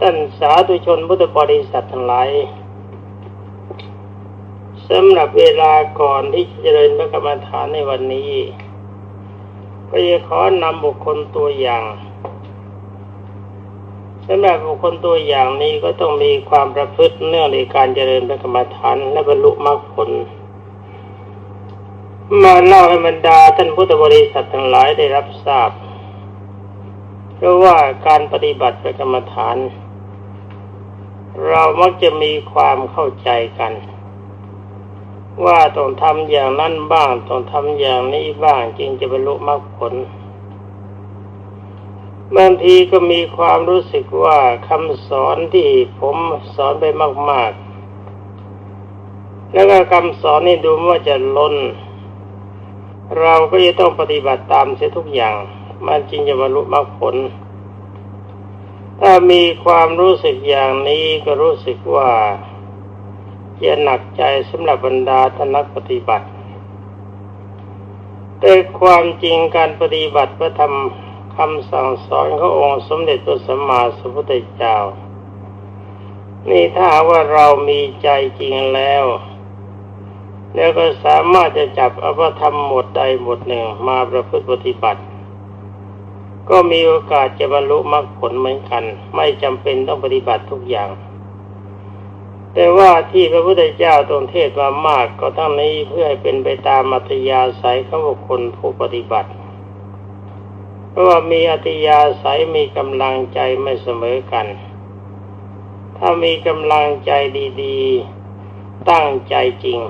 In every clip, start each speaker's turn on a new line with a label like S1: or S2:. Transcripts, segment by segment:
S1: ท่านสาธุชนพุทธบริษัททั้งหลายสำหรับเวลาก่อนที่จะเจริญพระกรรมฐานในวันนี้ ก็จะขอนำบุคคลตัวอย่างสำหรับบุคคลตัวอย่างนี้ก็ต้องมีความประพฤติเนื่องในการเจริญพระกรรมฐานและบรรลุมรรคผล มาเล่าให้บรรดาท่านพุทธบริษัททั้งหลายได้รับทราบ เพราะว่าการปฏิบัติพระกรรมฐาน เรามักจะมีความเข้าใจกัน ว่าต้องทำอย่างนั้นบ้างต้องทำอย่างนี้บ้างจึงจะบรรลุมรรคผลบางทีก็มีความรู้สึกว่าคำสอนที่ผมสอนไปมาก ๆ แล้วก็คำสอนนี่ดูว่าจะล้น เราก็จะต้องปฏิบัติตามเสียทุกอย่าง มันจริงจะบรรลุมรรคผล ถ้ามีความรู้สึกอย่างนี้ก็รู้สึกว่าจะหนักใจสำหรับบรรดาท่านักปฏิบัติ แต่ความจริงการปฏิบัติพระธรรมคำสั่งสอนขององค์สมเด็จพระสัมมาสัมพุทธเจ้า นี่ถ้าว่าเรามีใจจริงแล้ว แล้วก็สามารถจะจับอภิธรรมหมดใดหมดหนึ่งมาประพฤติปฏิบัติ ก็มีโอกาสจะบรรลุมรรคผลเหมือนกัน ไม่จำเป็นต้องปฏิบัติทุกอย่าง แต่ว่าที่พระพุทธเจ้าตรงเทศมามากก็ทั้งนี้เพื่อให้เป็นไปตามมัธยาศัยของบุคคลผู้ปฏิบัติ เพราะว่ามีอัตยาศัยมีกำลังใจไม่เสมอกัน ถ้ามีกำลังใจดี ๆ ตั้งใจจริง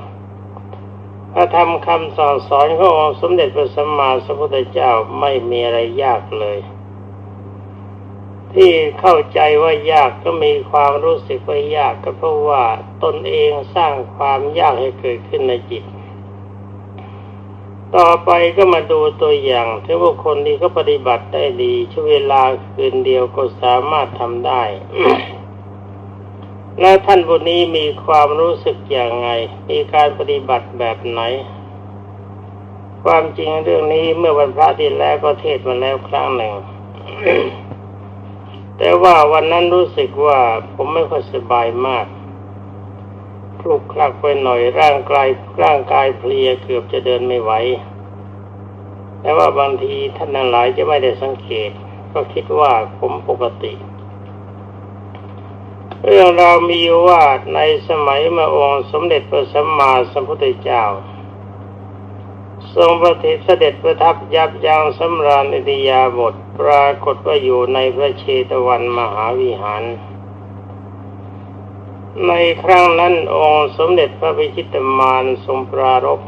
S1: พระธรรมคำสอนสอนขององค์สมเด็จพระสัมมาสัมพุทธเจ้าไม่มีอะไรยากเลย ที่เข้าใจว่ายากก็มีความรู้สึกว่ายากก็เพราะว่าตนเองสร้างความยากให้เกิดขึ้นในจิต ต่อไปก็มาดูตัวอย่างที่บุคคลที่เขาปฏิบัติได้ดีช่วเวลาคืนเดียวก็สามารถทำได้ และท่านผู้นี้มีความรู้สึกอย่างไง มีการปฏิบัติแบบไหน ความจริงเรื่องนี้เมื่อวันพระที่แล้วก็เทศมาแล้วครั้งหนึ่ง แต่ว่าวันนั้นรู้สึกว่าผมไม่ค่อยสบายมากลุกคลักไปหน่อยร่างกายร่างกายเพลียเกือบจะเดินไม่ไหวแต่ว่าบางทีท่านหลายจะไม่ได้สังเกต ก็คิดว่าผมปกติ เรื่องราวมีว่าในสมัยมาองค์สมเด็จพระสัมมาสัมพุทธเจ้า ทรงประทิเสด็จประทับยับยั้งสำราญอิทยาบทปรากฏว่าอยู่ในพระเชตวันมหาวิหาร ในครั้งนั้นองค์สมเด็จพระพิชิตมารทรงปรารบ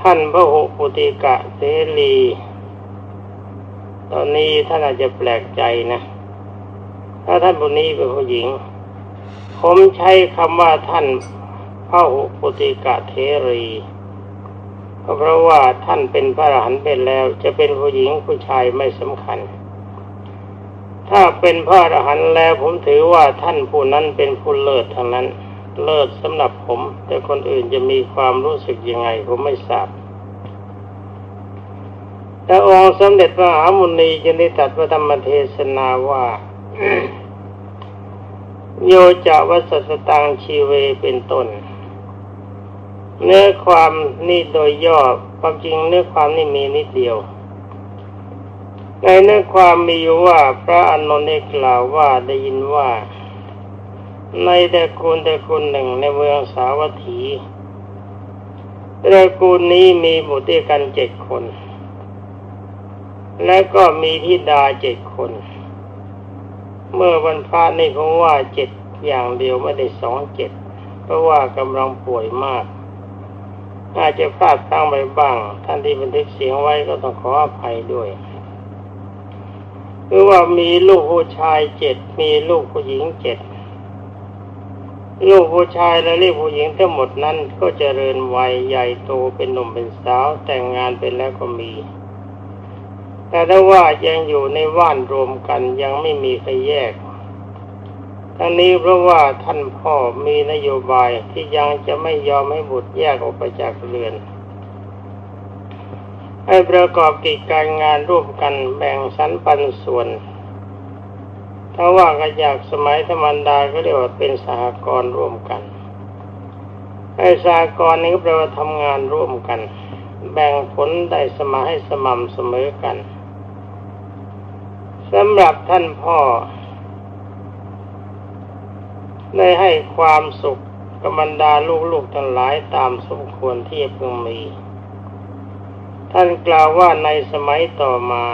S1: ท่านพระหุปุติกะเสรี ตอนนี้ท่านอาจจะแปลกใจนะ ถ้าท่านผู้นี้เป็นผู้หญิง ผมใช้คำว่าท่านพระหุปุติกะเทรี เพราะว่าท่านเป็นพระอรหันต์เป็นแล้ว จะเป็นผู้หญิงผู้ชายไม่สำคัญ ถ้าเป็นพระอรหันต์แล้วผมถือว่าท่านผู้นั้นเป็นผู้เลิศทางนั้น เลิศสำหรับผม แต่คนอื่นจะมีความรู้สึกยังไงผมไม่ทราบแต่องค์สมเด็จพระมหามุนีจึงได้ตรัสพระธรรมเทศนาว่า โยจะวัสสตังชีเวเป็นต้น เนื้อความนี่โดยย่อความจริงเนื้อความนี่มีนิดเดียว ในเนื้อความมีอยู่ว่าพระอนุนกล่าวว่าได้ยินว่า ในแต่กูลแต่กูลหนึ่งในเมืองสาวัตถีตระกูลนี้มีบุตรกันเจ็ดคน และก็มีธิดาเจ็ดคน เมื่อวันพระนี่ผมว่าเจ็ดอย่างเดียวไม่ได้สองเจ็ดเพราะว่ากำลังป่วยมาก อาจจะพลาดตั้งไปบ้าง ท่านที่บันทึกเสียงไว้ก็ต้องขออภัยด้วยคือว่ามีลูกผู้ชายเจ็ดมีลูกผู้หญิงเจ็ดลูกผู้ชายและลูกผู้หญิงทั้งหมดนั้นก็เจริญวัยใหญ่โตเป็นหนุ่มเป็นสาวแต่งงานเป็นแล้วก็มี แต่ถ้าว่ายังอยู่ในว่านรวมกันยังไม่มีใครแยก ทั้งนี้เพราะว่าท่านพ่อมีนโยบายที่ยังจะไม่ยอมให้บุตรแยกออกไปจากเรือน ให้ประกอบกิจการงานร่วมกันแบ่งสรรปันส่วน ถ้าว่ากันจากสมัยธรรมดาก็เรียกว่าเป็นสหกรณ์ร่วมกันไอ้สหกรณ์นี้ก็แปลว่าทำงานร่วมกันแบ่งผลได้สมาให้สม่ำเสมอกัน สำหรับท่านพ่อ ได้ให้ความสุขกับบรรดาลูกๆทั้งหลายตามสมควรที่พึงมี ท่านกล่าวว่าในสมัยต่อมา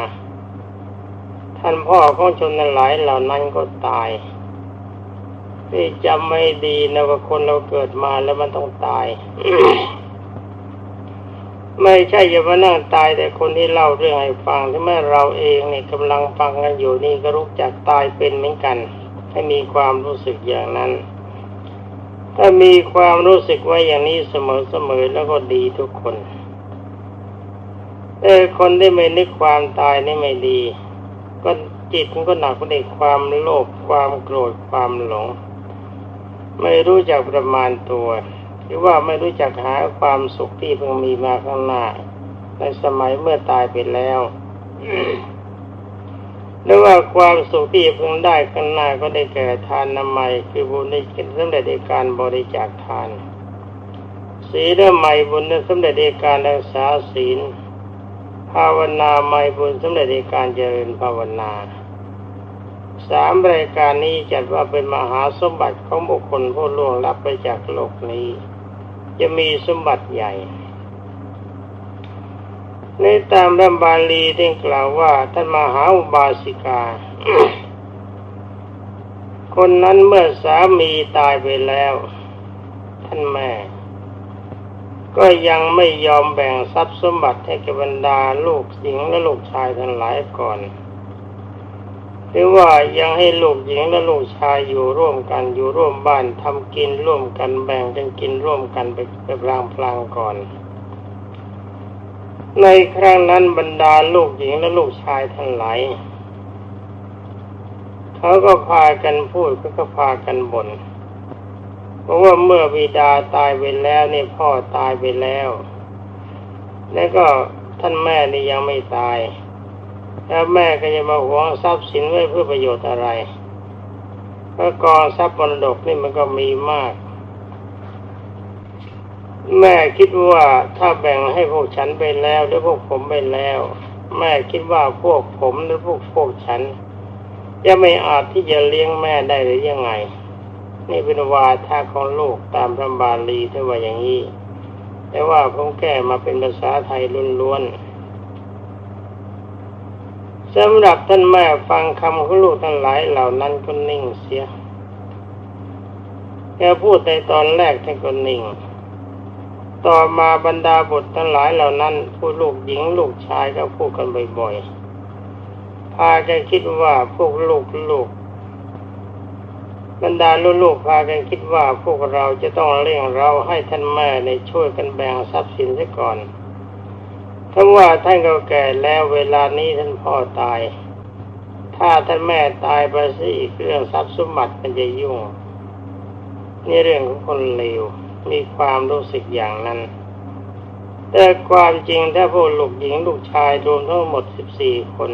S1: ท่านพ่อของชนหลายเหล่านั้นก็ตายนี่จำไม่ดีนะว่าคนเราเกิดมาแล้วมันต้องตาย ไม่ใช่จะมานั่งตายแต่คนที่เล่าเรื่องให้ฟังที่แม่เราเองเนี่ยกำลังฟังกันอยู่นี่ก็รู้จักตายเป็นเหมือนกัน ให้มีความรู้สึกอย่างนั้น ถ้ามีความรู้สึกไว้อย่างนี้เสมอๆแล้วก็ดีทุกคนแต่คนที่ไม่นึกความตายนี่ไม่ดี ก็จิตมันก็หนักไปในความโลภความโกรธความหลง ไม่รู้จักประมาณตัว หรือว่าไม่รู้จักหาความสุขที่เพิ่งมีมาข้างหน้า ในสมัยเมื่อตายไปแล้วหรือว่าความสุขที่เพิ่งได้ข้างหน้าก็ได้แก่ทานนามัยคือบุญในกินสำเร็จในการบริจาคทาน ศีลใหม่บุญในสำเร็จในการรักษาศีล ภาวนาใหม่บุญสำเร็จในการเจริญภาวนาสามรายการนี้จัดว่าเป็นมหาสมบัติของบุคคลผู้ล่วงลับไปจากโลกนี้ จะมีสมบัติใหญ่ ในตามรัมบาลีที่กล่าวว่าท่านมหาอุบาสิกา คนนั้นเมื่อสามีตายไปแล้ว ท่านแม่ ก็ยังไม่ยอมแบ่งทรัพย์สมบัติให้กับบรรดาลูกหญิงและลูกชายทั้งหลายก่อน หรือว่ายังให้ลูกหญิงและลูกชายอยู่ร่วมกันอยู่ร่วมบ้านทำกินร่วมกันแบ่งกันกินร่วมกันไปไปพลางพลางก่อน ในครั้งนั้นบรรดาลูกหญิงและลูกชายทั้งหลายเขาก็พากันพูดก็ก็พากันบน่นเพราะว่าเมื่อบิดาตายไปแล้วนี่พ่อตายไปแล้ว แล้วก็ท่านแม่นี่ยังไม่ตาย แล้วแม่ก็จะมาหวงทรัพย์สินไว้เพื่อประโยชน์อะไรเพราะกองทรัพย์มรดกนี่มันก็มีมาก แม่คิดว่าถ้าแบ่งให้พวกฉันไปแล้วหรือพวกผมไปแล้ว แม่คิดว่าพวกผมหรือพวกพวกฉัน จะไม่อาจที่จะเลี้ยงแม่ได้หรือยังไงนี่เป็นวาทะของลูกตามพระบาลีที่ว่าอย่างนี้แต่ว่าผมแก้มาเป็นภาษาไทยล้วนๆ สำหรับท่านแม่ฟังคำของลูกทั้งหลายเหล่านั้นก็นิ่งเสีย แกพูดในตอนแรกท่านก็นิ่ง ต่อมาบรรดาบุตรทั้งหลายเหล่านั้น ผู้ลูกหญิงลูกชายก็พูดกันบ่อยๆ พากันคิดว่าพวกลูกลูกบรรดาลูกๆพากันคิดว่าพวกเราจะต้องเร่งเราให้ท่านแม่ในช่วยกันแบ่งทรัพย์สินซะก่อน ถ้าว่าท่านก็แก่แล้วเวลานี้ท่านพ่อตาย ถ้าท่านแม่ตายไปซะอีกเรื่องทรัพย์สมบัติมันจะยุ่ง นี่เรื่องของคนเลวมีความรู้สึกอย่างนั้น แต่ความจริงถ้าพวกลูกหญิงลูกชายรวมทั้งหมดสิบสี่คน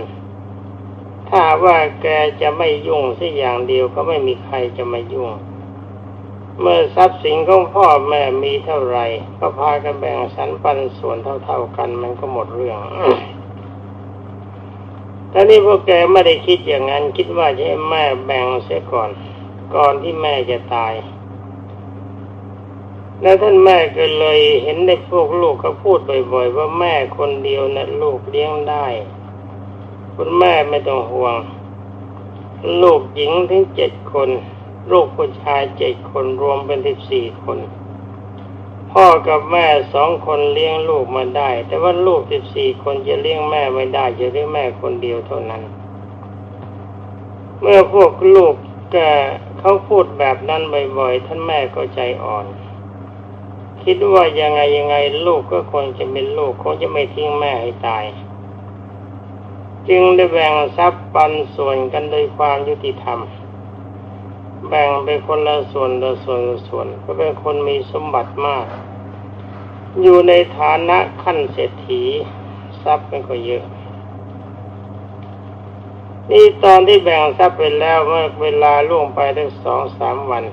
S1: ถ้าว่าแกจะไม่ยุ่งสักอย่างเดียวก็ไม่มีใครจะมายุ่ง เมื่อทรัพย์สินของพ่อแม่มีเท่าไรก็พากันแบ่งสรรปันส่วนเท่า ๆกันมันก็หมดเรื่องแต่นี่พวกแกไม่ได้คิดอย่างนั้น คิดว่าจะให้แม่แบ่งเสียก่อน ก่อนที่แม่จะตาย แล้วท่านแม่ก็เลยเห็นในพวกลูกเขาพูดบ่อย ๆ ว่าแม่คนเดียวนะลูกเลี้ยงได้ คุณแม่ไม่ต้องห่วง ลูกหญิงถึงเจ็ดคน ลูกผู้ชายเจ็ดคนรวมเป็นสิบสี่คน พ่อกับแม่สองคนเลี้ยงลูกมาได้ แต่ว่าลูกสิบสี่คนจะเลี้ยงแม่ไม่ได้จะเลี้ยงแม่คนเดียวเท่านั้น เมื่อพวกลูกแกเขาพูดแบบนั้นบ่อยๆ ท่านแม่ก็ใจอ่อน คิดว่ายังไงยังไงลูกก็คงจะเป็นลูกคงจะไม่ทิ้งแม่ให้ตาย จึงได้แบ่งทรัพย์ปันส่วนกันโดยความยุติธรรม แบ่งไปคนละส่วนละส่วนละส่วน ก็เป็นคนมีสมบัติมาก อยู่ในฐานะขั้นเศรษฐีทรัพย์มันก็เยอะ นี่ตอนที่แบ่งทรัพย์ไปแล้วเมื่อเวลาล่วงไปได้สองสามวัน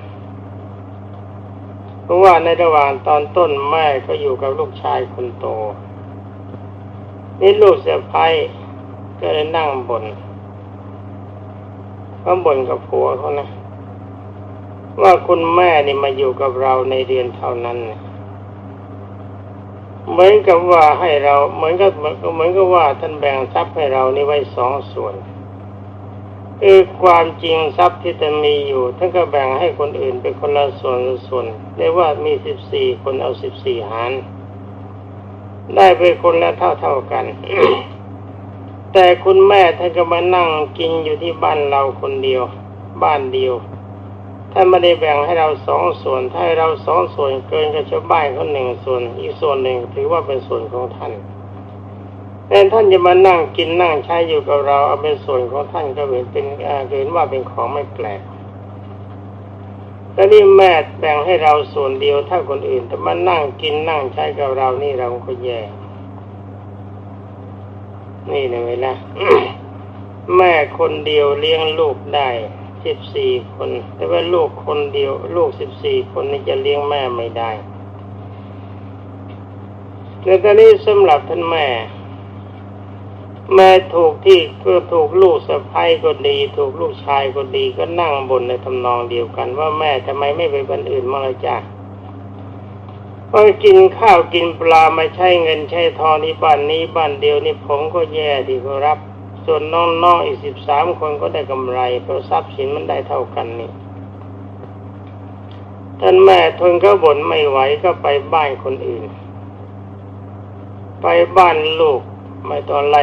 S1: เพราะว่าในระหว่างตอนต้นแม่ก็อยู่กับลูกชายคนโต นี่ลูกเสะพ้ายก็เลยนั่งบนเขาบ่นกับผัวเขานะ ว่าคุณแม่นี่มาอยู่กับเราในเดือนเท่านั้นเนี่ยเหมือนกับว่าให้เราเหมือนกับเหมือนกับว่าท่านแบ่งทรัพย์ให้เรานี่ไว้สองส่วนคือความจริงทรัพย์ที่ท่านมีอยู่ท่านก็แบ่งให้คนอื่นเป็นคนละส่วนละส่วนเรียกว่ามีสิบสี่คนเอาสิบสี่หาร ได้ไปคนละเท่าเท่ากัน แต่คุณแม่ท่านก็มานั่งกินอยู่ที่บ้านเราคนเดียว บ้านเดียว ท่านไม่ได้แบ่งให้เราสองส่วนถ้าเราสองส่วนเกินกับชาวบ้านเขาหนึ่งส่วน อีกส่วนหนึ่งถือว่าเป็นส่วนของท่านแต่ท่านจะมานั่งกินนั่งใช้อยู่กับเราเอาเป็นส่วนของท่านก็เห็นเป็นเห็นว่าเป็นของไม่แปลกแต่นี่แม่แบ่งให้เราส่วนเดียวถ้าคนอื่นแต่มานั่งกินนั่งใช้กับเรานี่เราก็แย่นี่นะเวลาแม่คนเดียวเลี้ยงลูกได้ สิบสี่คน แต่ว่าลูกคนเดียว ลูกสิบสี่คนนี่จะเลี้ยงแม่ไม่ได้ในตอนนี้สำหรับท่านแม่ แม่ถูกที่ก็ถูกลูกสะพ้ายก็ดี ถูกลูกชายก็ดีก็นั่งบนในทำนองเดียวกัน ว่าแม่ทำไมไม่ไปบ้านอื่นมาละจ้ะพอกินข้าวกินปลาไม่ใช่เงินใช้ทองนี่บ้านนี้บ้านเดียวนี่ผมก็แย่ที่เขารับ ส่วนน้องๆอีกสิบสามคนก็ได้กำไรเพราะทรัพย์สินมันได้เท่ากันนี่ท่านแม่ทนก็บ่นไม่ไหวก็ไปบ้านคนอื่น ไปบ้านลูก ไม่ตอนไล่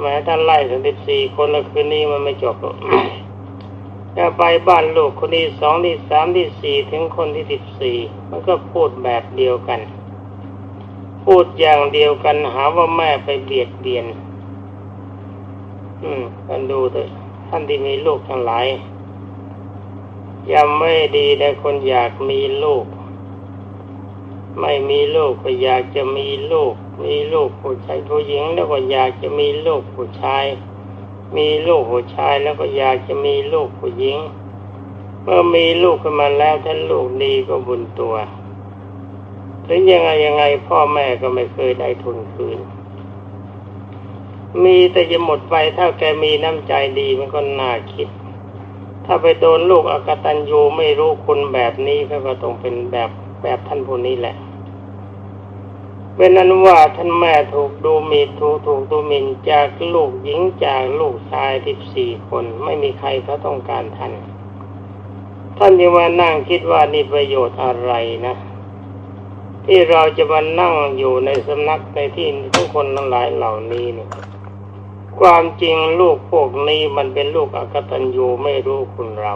S1: แม้ท่านไล่ถึงสิบสี่คนแล้วคืนนี้มันไม่จบกจะไปบ้านลูกคนที่สองที่สามที่สี่ถึงคนที่สิบสี่มันก็พูดแบบเดียวกัน พูดอย่างเดียวกันหาว่าแม่ไปเบียดเบียน อืมท่านดูเถอะท่านที่มีลูกทั้งหลายยังไม่ดีแต่คนอยากมีลูก ไม่มีลูกก็อยากจะมีลูก มีลูกผู้ชายผู้หญิง แล้วก็อยากจะมีลูกผู้ชาย มีลูกผู้ชายแล้วก็อยากจะมีลูกผู้หญิง เมื่อมีลูกขึ้นมาแล้วท่านลูกดีก็บุญตัว ถึงยังไงยังไงพ่อแม่ก็ไม่เคยได้ทุนคืน มีแต่จะหมดไปถ้าแกมีน้ำใจดีมันก็น่าคิด ถ้าไปโดนลูกอกตันยูไม่รู้คุณแบบนี้ก็ก็ต้องเป็นแบบแบบท่านผู้นี้แหละเป็นนั้นว่าท่านแม่ถูกดูมีถูกถูกดูหมิ่นจากลูกหญิงจากลูกชายทิบสี่คน ไม่มีใครเขาต้องการท่านท่านยังมานั่งคิดว่านี่ประโยชน์อะไรนะ ที่เราจะมานั่งอยู่ในสำนักในที่ทุกคนทั้งหลายเหล่านี้เนี่ย ความจริงลูกพวกนี้มันเป็นลูกอกตัญญูไม่รู้คุณเรา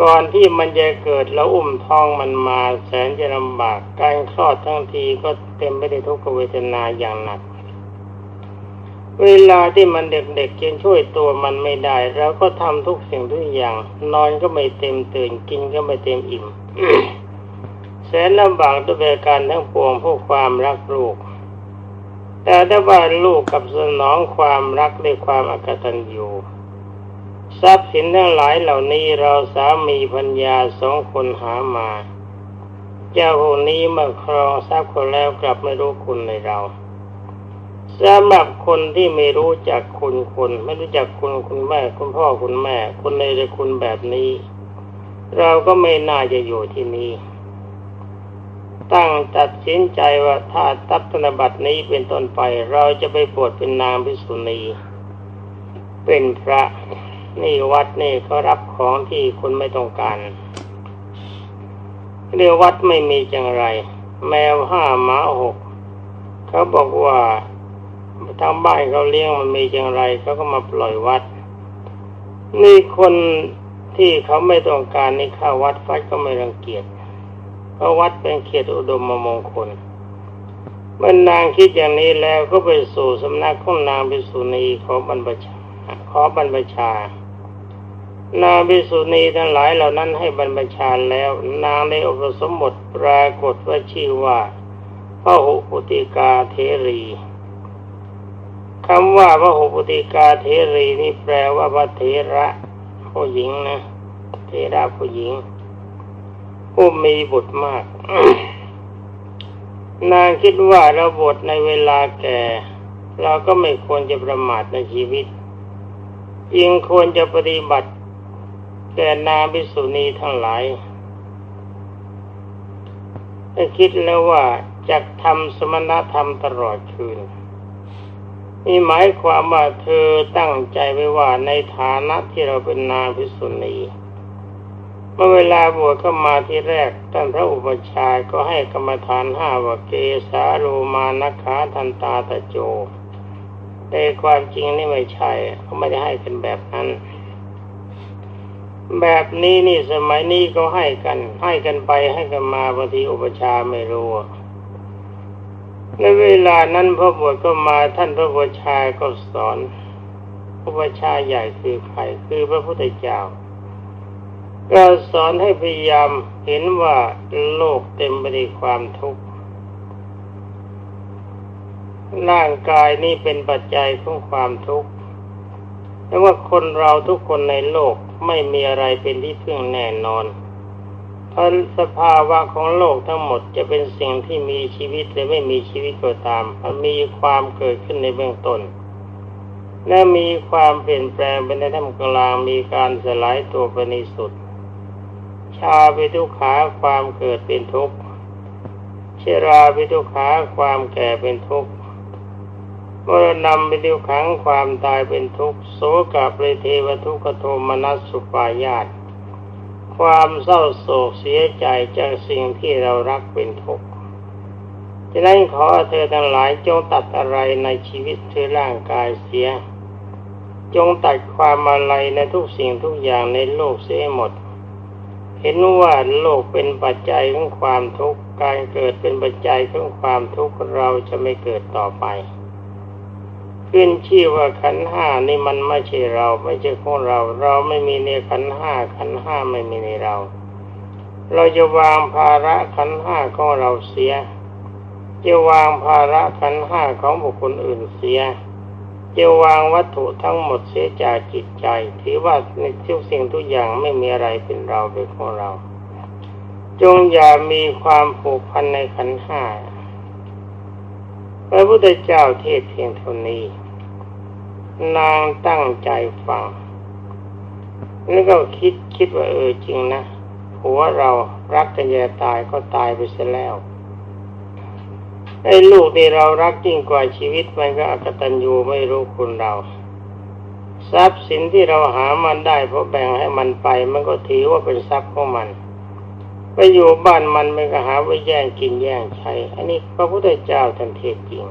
S1: ก่อนที่มันจะเกิดแล้วอุ้มท้องมันมาแสนจะลำบากการคลอดทั้งทีก็เต็มไปด้วยทุกขเวทนาอย่างหนัก เวลาที่มันเด็กๆยังช่วยตัวมันไม่ได้เราก็ทำทุกสิ่งทุกอย่าง นอนก็ไม่เต็มตื่นกินก็ไม่เต็มอิ่มแสนลำบากด้วยการทั้งปวงพวกความรักลูก แต่ถ้าว่าลูกกับสนองความรักด้วยความอกตัญญูทรัพย์สินทั้งหลายเหล่านี้เราสามีพัญญาสองคนหามา เจ้าคนนี้มื่อครองทรัพย์คนแล้วกลับไม่รู้คุณในเราสำหรับคนที่ไม่รู้จักคุณคน ไม่รู้จักคุณคุณแม่ คุณพ่อคุณแม่ คนในคุณแบบนี้ เราก็ไม่น่าจะอยู่ที่นี่ ตั้งตัดสินใจว่าถ้าตับธนบัตรนี้เป็นต้นไป เราจะไปบวชเป็นนางพิสุณีเป็นพระนี่วัดนี่เขารับของที่คุณไม่ต้องการเรียกวัดไม่มีจังไร แมวห้าหมาหกเขาบอกว่าทางบ้านเขาเลี้ยงมันมีจังไรเขาก็มาปล่อยวัด นี่คนที่เขาไม่ต้องการนี่ข้าวัดฟัดก็ไม่รังเกียจ พราะวัดเป็นเขตอุดมมงคล เมื่อนางคิดอย่างนี้แล้วก็ไปสู่สำนักของนางพิสุณีขอบรรพชาขอบรรพชา นางพิสุณีทั้งหลายเหล่านั้นให้บรรพชาแล้ว นางได้อุปสมบทปรากฏว่าชื่อว่าพระหุปุติกาเทรีคำว่าพระหุปติกาเทรีนี่แปลว่าพระเทระผู้หญิงนะ เทระผู้หญิง ผู้มีบุตรมาก นางคิดว่าเราบทในเวลาแก่ เราก็ไม่ควรจะประมาทในชีวิตยิ่งควรจะปฏิบัติแก่นางพิสุณีทั้งหลายถ้คิดแล้วว่าจะทำสมณธรรมตลอดคืนนี่หมายความว่าเธอตั้งใจไว้ว่าในฐานะที่เราเป็นนางพิสุณี เมื่อเวลาบวชเข้ามาที่แรก ท่านพระอุปชายก็ให้กรรมฐานห้าว่าเกสาโลมานัขาทันตาตะโจแต่ความจริงนี่ไม่ใช่เขาไม่ได้ให้กันแบบนั้น แบบนี้นี่สมัยนี้ก็ให้กัน ให้กันไปให้กันมาบางทีอุปชาไม่รู้ในเวลานั้นพระบวชก็มาท่านพระอุปชาก็สอนอุปชาใหญ่คือใครคือพระพุทธเจ้า ก็สอนให้พยายามเห็นว่าโลกเต็มไปด้วยความทุกข์ ร่างกายนี้เป็นปัจจัยของความทุกข์แต่ว่าคนเราทุกคนในโลกไม่มีอะไรเป็นที่พึ่งแน่นอนเพราะสภาวะของโลกทั้งหมดจะเป็นสิ่งที่มีชีวิตหรือไม่มีชีวิตก็ตาม มันมีความเกิดขึ้นในเบื้องต้นและมีความเปลี่ยนแปลงเป็นในท่ามกลางมีการสลายตัวไปในสุด ชาไปทุขาความเกิดเป็นทุกข์เชราไปทุขาความแก่เป็นทุกข์มรณะเป็นทุขังความตายเป็นทุกข์โสกะเปรเทวทุกขโทมนัสสุปายาตความเศร้าโศกเสียใจจากสิ่งที่เรารักเป็นทุกข์ฉะนั้นขอเธอทั้งหลายจงตัดอะไรในชีวิตเธอร่างกายเสีย จงตัดความอะไรในทุกสิ่งทุกอย่างในโลกเสียหมด เห็นว่าโลกเป็นปัจจัยของความทุกข์ การเกิดเป็นปัจจัยของความทุกข์เราจะไม่เกิดต่อไป ขึ้นชื่อว่าขันห้านี่มันไม่ใช่เราไม่ใช่ของเรา เราไม่มีในขันห้าขันห้าไม่มีในเรา เราจะวางภาระขันห้าของเราเสีย จะวางภาระขันห้าของบุคคลอื่นเสีย จะวางวัตถุทั้งหมดเสียจากจิตใจถือว่าในทุกสิ่งทุกอย่างไม่มีอะไรเป็นเราเป็นของเรา จงอย่ามีความผูกพันในขันห้าพระพุทธเจ้าเทศเพียงเท่านี้ นางตั้งใจฟัง แล้วก็คิดคิดว่าเออจริงนะผัวเรารักกันจะตายก็ตายไปเสียแล้ว ไอ้ลูกที่เรารักยิ่งกว่าชีวิตมันก็อกตัญญูไม่รู้คุณเรา ทรัพย์สินที่เราหามันได้เพราะแบ่งให้มันไป มันก็ถือว่าเป็นทรัพย์ของมัน ไปอยู่บ้านมันมันก็หาไว้แย่งกินแย่งใช้ อันนี้พระพุทธเจ้าท่านเทศจริง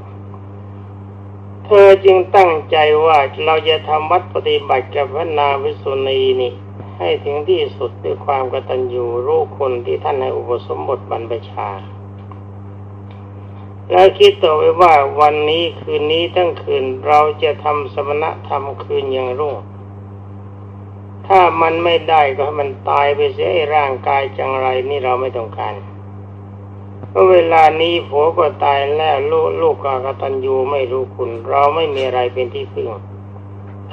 S1: เธอจึงตั้งใจว่าเราจะทำวัดปฏิบัติกับพระนาวิสุณีนี่ ให้ถึงที่สุดด้วยความกตัญญูรู้คนที่ท่านให้อุปสมบทบรรพชา แล้วคิดต่อไปว่าวันนี้คืนนี้ทั้งคืนเราจะทำสมณธรรมคืนอย่างรุ่ง ถ้ามันไม่ได้ก็ให้มันตายไปเสียร่างกายจังไรนี่เราไม่ต้องการเพราะเวลานี้ผัวก็ตายแล้วลูกลูกก็กตัญญูไม่รู้คุณ เราไม่มีอะไรเป็นที่พึ่ง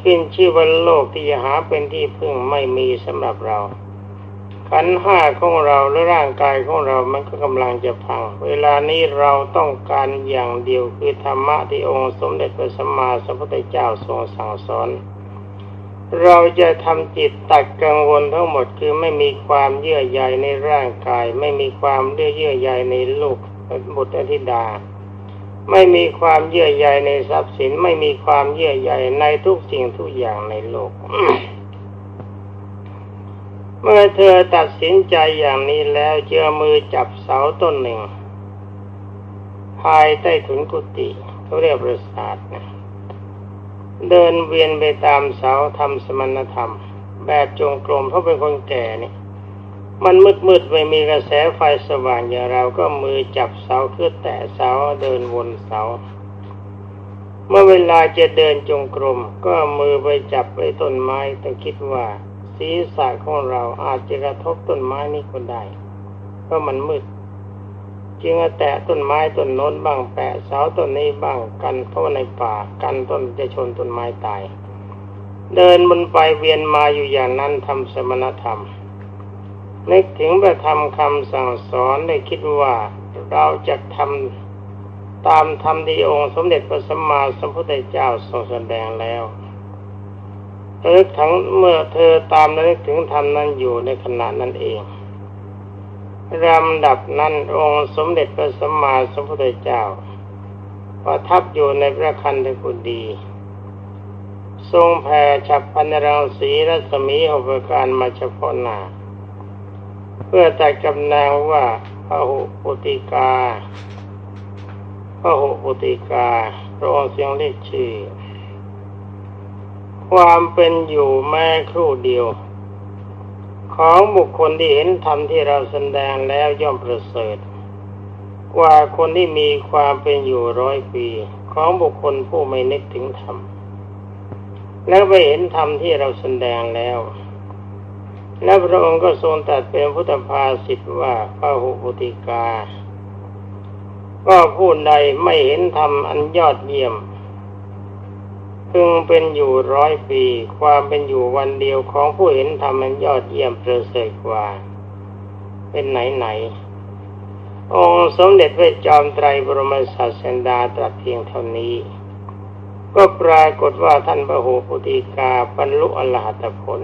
S1: ขึ้นชื่อว่าโลกที่จะหาเป็นที่พึ่งไม่มีสำหรับเรา ขันห้าของเราและร่างกายของเรามันก็กำลังจะพัง เวลานี้เราต้องการอย่างเดียวคือธรรมะที่องค์สมเด็จพระสัมมาสัมพุทธเจ้าทรงสั่งสอน เราจะทำจิตตัดกังวลทั้งหมดคือไม่มีความเยื่อใยในร่างกาย ไม่มีความเยื่อใยในลูกบุตรธิดาไม่มีความเยื่อใยในทรัพย์สิน ไม่มีความเยื่อใยในทุกสิ่งทุกอย่างในโลก เมื่อเธอตัดสินใจอย่างนี้แล้วเจือมือจับเสาต้นหนึ่ง ภายใต้ถุนกุฏิเขาเรียกประสาทนะเดินเวียนไปตามเสาทำสมณธรรม แบบจงกรมเพราะเป็นคนแก่นี่มันมืดมืดๆไม่มีกระแสไฟสว่างอย่างเราก็มือจับเสาคือแตะเสาเดินวนเสา เมื่อเวลาจะเดินจงกรมก็มือไปจับไปต้นไม้ต้องคิดว่า ศีรษะของเราอาจจะกระทบต้นไม้นี้ก็ได้เพราะมันมืดจึงแตะต้นไม้ต้นโน้นบ้างแปะเสาต้นนี้บ้างกันเพราะว่าในป่ากันต้นจะชนต้นไม้ตาย เดินบนไปเวียนมาอยู่อย่างนั้นทำสมณธรรมนึกถึงประธรรมคำสั่งสอนได้คิดว่าเราจะทำตามธรรมที่องค์สมเด็จพระสัมมาสัมพุทธเจ้าทรงแสดงแล้ว ระลึกถึงเมื่อเธอตามระลึกถึงธรรมนั้นอยู่ในขณะนั้นเองลำดับนั้นองค์สมเด็จพระสัมมาสัมพุทธเจ้าประทับอยู่ในพระคันธกุฎีทรงแผ่ฉับพันรังสีรัศมีหกประการมาเฉพาะหน้าเพื่อแตัดกำแนงว่าพระหุปุติกาพระหุปุติกาพระองค์เสียงเรียกชื่อ ความเป็นอยู่แม้ครู่เดียว ของบุคคลที่เห็นธรรมที่เราแสดงแล้วย่อมประเสริฐ กว่าคนที่มีความเป็นอยู่ร้อยปี ของบุคคลผู้ไม่นึกถึงธรรมแล้วไปเห็นธรรมที่เราแสดงแล้ว แล้วพระองค์ก็ทรงตัดเป็นพุทธภาสิทธว่าพระหุปุติกา ก็ผู้ใดไม่เห็นธรรมอันยอดเยี่ยม พึงเป็นอยู่ร้อยปี ความเป็นอยู่วันเดียวของผู้เห็นธรรมอันยอดเยี่ยมประเสริฐกว่า เป็นไหนไหน องค์สมเด็จพระจอมไตรบรมศาสดาตรัสเพียงเท่านี้ ก็ปรากฏว่าท่านพระโหปุติกาบรรลุอรหัตผล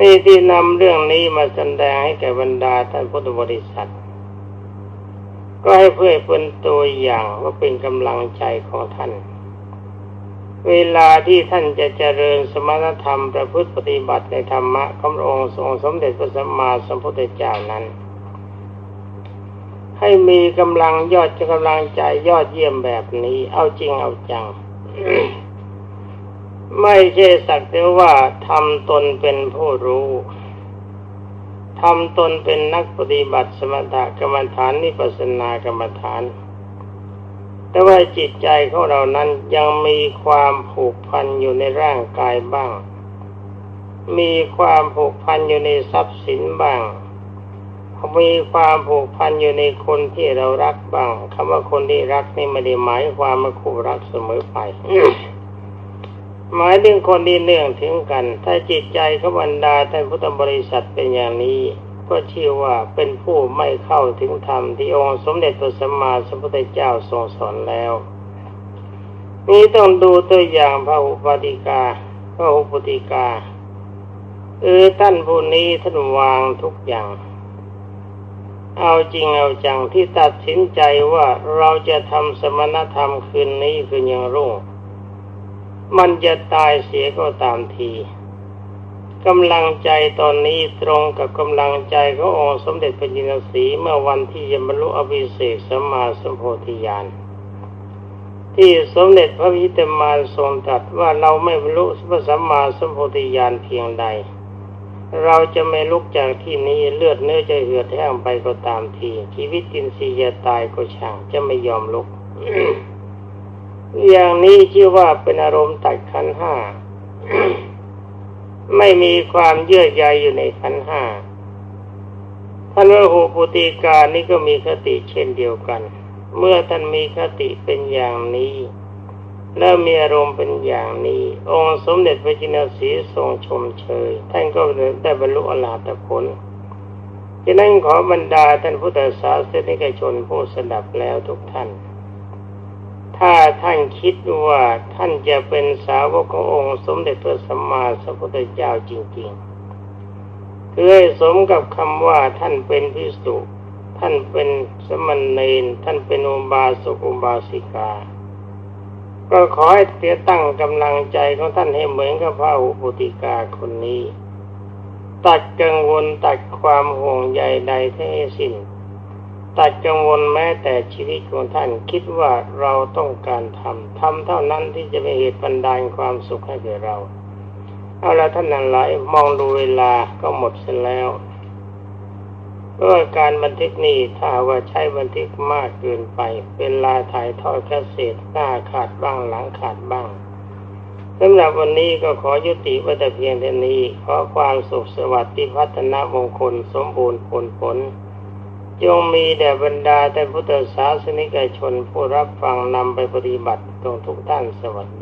S1: นี่ที่นำเรื่องนี้มาแสดงให้แก่บรรดาท่านพุทธบริษัทก็ให้เพื่อเป็นตัวอย่างว่าเป็นกำลังใจของท่าน เวลาที่ท่านจะเจริญสมณธรรมประพฤติปฏิบัติในธรรมะขององค์ทรงสมเด็จพระสัมมาสัมพุทธเจ้านั้น ให้มีกำลังยอดจะกำลังใจยอดเยี่ยมแบบนี้ เอาจริงเอาจัง ไม่ใช่สักแต่ว่าทำตนเป็นผู้รู้ทำตนเป็นนักปฏิบัติสมถกรรมฐานนิพพานากรรมฐาน แต่ว่าจิตใจของเรานั้นยังมีความผูกพันอยู่ในร่างกายบ้าง มีความผูกพันอยู่ในทรัพย์สินบ้าง มีความผูกพันอยู่ในคนที่เรารักบ้างคำว่าคนที่รักนี่ไม่ได้หมายความว่าคู่รักเสมอไป หมายถึงคนที่เนื่องถึงกัน ถ้าจิตใจขบันดาท่านพุทธบริษัทเป็นอย่างนี้ ก็ชื่อว่าเป็นผู้ไม่เข้าถึงธรรมที่องค์สมเด็จพระสัมมาสัมพุทธเจ้าทรงสอนแล้ว นี้ต้องดูตัวอย่างพระอุปติกาพระอุปติกาเออท่านผู้นี้ท่านวางทุกอย่าง เอาจริงเอาจังที่ตัดสินใจว่าเราจะทำสมณธรรมคืนนี้คือยังรุ่ง มันจะตายเสียก็ตามที กำลังใจตอนนี้ตรงกับกำลังใจขององค์สมเด็จพระจินสีเมื่อวันที่จะบรรลุอภิเศกสัมมาสัมโพธิญาณที่สมเด็จพระพิตมารทรงตรัสว่าเราไม่บรรลุพระสัมมาสัมโพธิญาณเพียงใด เราจะไม่ลุกจากที่นี้เลือดเนื้อจะเหือดแห้งไปก็ตามที ชีวิตจินทรีย์จะตายก็ช่างจะไม่ยอมลุก อย่างนี้ชื่อว่าเป็นอารมณ์ตัดขันห้า ไม่มีความเยื่อใยอยู่ในขันห้าท่านว่าหูปุติการนี่ก็มีคติเช่นเดียวกัน เมื่อท่านมีคติเป็นอย่างนี้แล้วมีอารมณ์เป็นอย่างนี้ องค์สมเด็จพระจินสีทรงชมเชย ท่านก็ได้บรรลุอรหัตผลฉะนั้นขอบรรดาท่านพุทธศาสนิกชนผู้สดับแล้วทุกท่าน ถ้าท่านคิดว่าท่านจะเป็นสาวกขององค์สมเด็จพระสัมมาสัมพุทธเจ้าจริงๆคือให้สมกับคำว่าท่านเป็นพิสุท่านเป็นสมณเณรท่านเป็นอุบาสกอุบาสิกา ก็ขอให้เตียตั้งกำลังใจของท่านให้เหมือนกับพระอุปติกาคนนี้ ตัดกังวลตัดความห่วงใยใดทั้งสิ้น ตัดกังวลแม้แต่ชีวิตของท่านคิดว่าเราต้องการทำทำเท่านั้นที่จะเป็นเหตุบันดาลความสุขให้แก่เรา เอาละท่านนั้นหลายมองดูเวลาก็หมดเสียแล้วเพราะการบันทึกนี้ถ้าว่าใช้บันทึกมากเกินไป เป็นลาถ่ายทอดแค่เศษหน้าขาดบ้างหลังขาดบ้างสำหรับวันนี้ก็ขอยุติว้แต่เพียงเท่านี้ ขอความสุขสวัสดิ์พัฒนามงคลสมบูรณ์ผลผลจ จงมีแด่บรรดาแต่พุทธศาสนิกชนผู้รับฟังนำไปปฏิบัติตรงทุกท่านสวัสดี